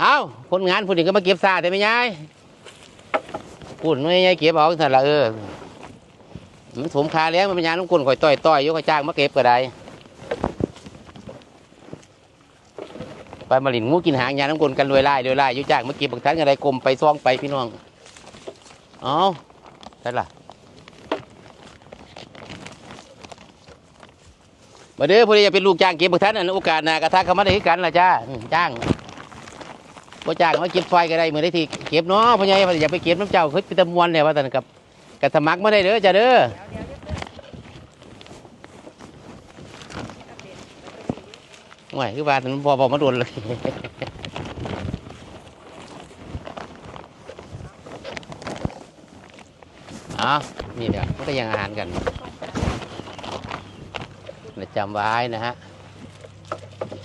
เอ้าคนงานผู้นี้ก็มาเก็บซาได้ไหมยายปุ่นไม่ยายเก็บเอาสั่นละเออมันสมคาแล้วมันเป็นยาน้ำกุนข่อยต่อยต่อยยกข่อยจ้างมาเก็บก็ได้ไปมาหลินงูกินหางยาน้ำกุนกันรวยไล่รวยไล่ยุจ้างมาเก็บบางท่านกันไรกลมไปซ่องไปพี่น้องเอ้าใช่ล่ะมาเด้อพอดีจะเป็นลูกจ้างเก็บบางท่านนั่นโอกาสหน้ากระทักเขามาได้กันล่ะจ้าจ้าง บ่จ้างมาเก็บไฟก็ได้มือได้ที่เก็บเนาะพ่อใหญ่ว่าอย่าไปเก็บน้ำเจ้าเฮ้ยเป็นตะมวนเนี่ยว่าแต่กับกระสมัครมาได้เด้อจ้าเด้อห่วยคือว่ามันพอพอมาโดนเลยอ๋อนี่เดี๋ยวมันก็ยังอาหารกันจำไว้นะฮะ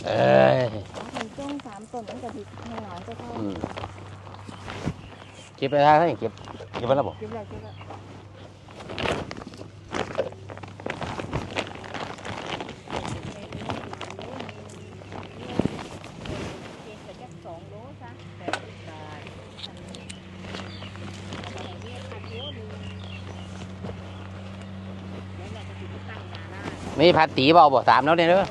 เอ้ยมันจ้องสามต้นมันกระดิบให้หนอนจะเข้าอืมเก็บไปท่าท่านเก็บเก็บไปแล้วบอกเก็บแล้วเก็บแล้วมีผัดตีเปล่าบ่สามแล้วเนี่ยเด้อ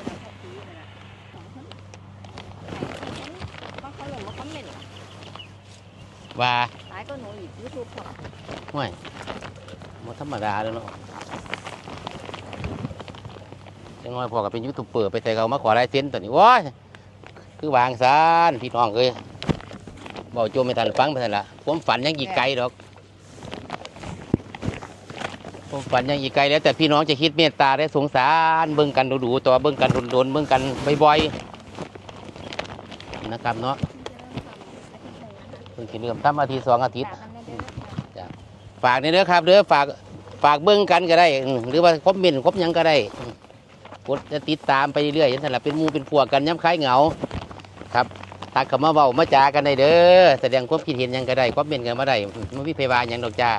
ก็เขาลงมาคอมเมนต์ ว่าตายก็หนูอีกยูทูบของห่วยมันธรรมดาเลยเนาะยังไงพอกับเป็นยูทูบเบอร์ไปใส่เขามาขอลายเซ็นตัวนี้ว้ายคือวางซานพี่น้องเอ้ยบอกโจมไม่ทันฟังไม่ทันละผมฝันยังอีกไกลดอกผมฝันยังอีกไกลแล้วแต่พี่น้องจะคิดเมตตาและสงสารเบิ่งกันดูๆต่อเบิ่งกันโดนๆเบิ่งกันบ่อยๆนะครับเนาะ เพิ่งสิเริ่มทำอาทิตย์สองอาทิตย์ฝากในเด้อครับเด้อฝากฝากเบิ้งกันก็ได้อืมหรือว่าคอมเมนต์คอมหยังก็ได้อืมกดจะติดตามไปเรื่อยๆยันสลับเป็นหมูเป็นพวกกันย้ำคล้ายเหงาครับทักเข้ามาเบามาจากันได้เด้อแสดงความคิดเห็นหยังก็ได้คอมเมนต์กันมาได้มันวิเพวาหยังดอกจ้า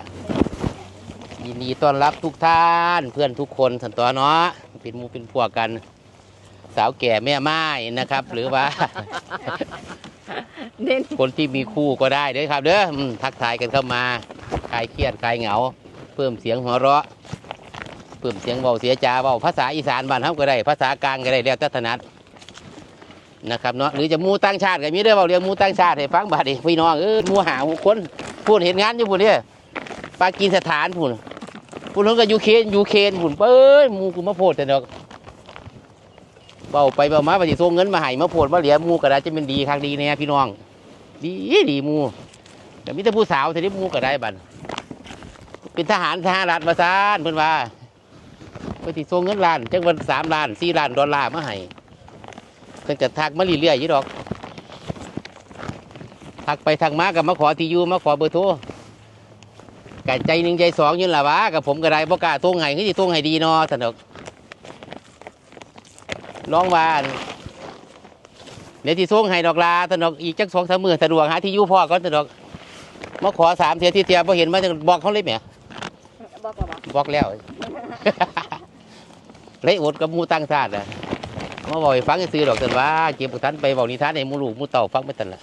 ยินดีต้อนรับทุกท่านเพื่อนทุกคนสันตัวเนาะเป็นหมูเป็นพวกกัน สาวแก่แม่ไม้นะครับ หรือว่า เด่น คนที่มีคู่ก็ได้เด้อครับเด้ออืมทักทายกันเข้ามาคลายเครียดคลายเหงา เพิ่มเสียงหัวเราะ เพิ่มเสียงเบาเสียจาเบาภาษาอีสานบ้านเฮาก็ได้ ภาษากลางก็ได้แล้วแต่ถนัดนะครับเนาะหรือจะหมูต่างชาติก็มีเด้อเบาเรียงหมูต่างชาติให้ฟังบาดนีพี่น้องเออหมูหาหมูคนพูดเห็นงานอยู่พูดเนี่ยปากีสถานพูดพูดนั้นก็ยูเคนยูเคนพูดเอ้ยหมูกูมาโพดแต่ดอก เบาไปเบามาปฏิส่งเงินมาให้มาโพดมาเหลียหมูก็ได้จะเป็นดีครั้งดีเนี่ยพี่น้อง ดีดีมูแต่มีแต่ผู้สาวแต่ที่มูก็ได้บัดเป็นทหารทหารรัฐมาซานเพิ่อนว่าไปติส่งเงินล้านจังวันสามล้านสี่ล้านดอลลาร์มาให้เพิ่นก็ทักมาเรื่อยๆยู่ดอกทักไปทักมากับมาขอที่อยู่มาขอเบอร์โทรกันใจหนึ่งใจสองยืนละวะกับผมก็ได้บ่กล้าส่งให้คือสิส่งให้ดีเนาะสนุกน้องว่าอั่น เดี๋ยวที่ส่งให้ดอกลาสนอกอีกจักสองสามมือสะดวกหาที่อยู่พ่อก่อนสนอกมาขอสามเทียที่เทียพอเห็นมาจังบอกเขาเลยแหมบอกกับบอกบอกแล้วเลยอดกับหมูตั้งชาติอะมาบอกให้ฟังให้ซื้อดอกสันว่าเก็บบุทันไปบอกนิทานให้หมูลูกหมูเต่าฟังไม่ทันละ